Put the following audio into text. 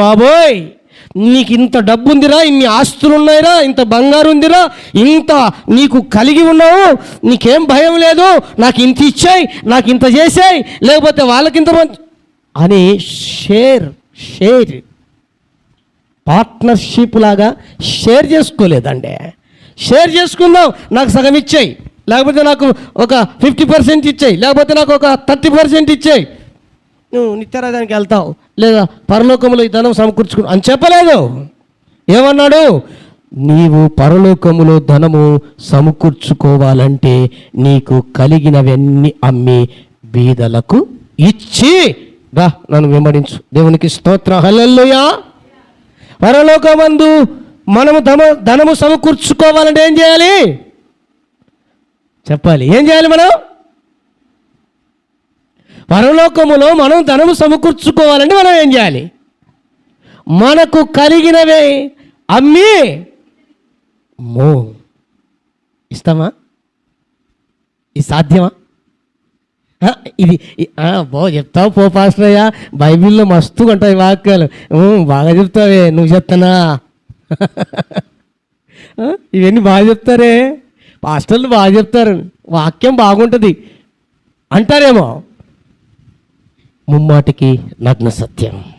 బాబోయ్ నీకు ఇంత డబ్బు ఉందిరా ఇన్ని ఆస్తులు ఉన్నాయిరా ఇంత బంగారు ఉందిరా ఇంత నీకు కలిగి ఉన్నావు నీకేం భయం లేదు నాకు ఇంత ఇచ్చాయి నాకు ఇంత చేసాయి లేకపోతే వాళ్ళకి ఇంత అని షేర్ షేర్ పార్ట్నర్షిప్ లాగా షేర్ చేసుకోలేదండి. షేర్ చేసుకుందాం నాకు సగం ఇచ్చాయి లేకపోతే నాకు ఒక ఫిఫ్టీ పర్సెంట్ ఇచ్చాయి లేకపోతే నాకు ఒక థర్టీ పర్సెంట్ ఇచ్చాయి. నువ్వు నిత్యరాజానికి వెళ్తావు. లేదా పరలోకంలో ఈ ధనం సమకూర్చుకు అని చెప్పలేదు. ఏమన్నాడు? నీవు పరలోకములో ధనము సమకూర్చుకోవాలంటే నీకు కలిగినవన్నీ అమ్మి బీదలకు ఇచ్చి రా నన్ను వెంబడించు. దేవునికి స్తోత్ర. హలల్లుయా. పరలోకమందు మనము ధమ ధనము సమకూర్చుకోవాలంటే ఏం చేయాలి? చెప్పాలి. ఏం చేయాలి మనం? పరలోకములో మనం ధనము సమకూర్చుకోవాలంటే మనం ఏం చేయాలి? మనకు కలిగినవే అమ్మి మో. ఇస్తామా ఇది సాధ్యమా? ఇది బాగా చెప్తావు పో పాస్టరయ్య బైబిల్లో మస్తు ఉంటాయి వాక్యాలు. బాగా చెప్తావే నువ్వు చెప్తానా? ఇవన్నీ బాగా చెప్తారే. పాస్టర్లు బాగా చెప్తారు. వాక్యం బాగుంటుంది. అంటారేమో? ముమ్మాటికి నగ్న సత్యం.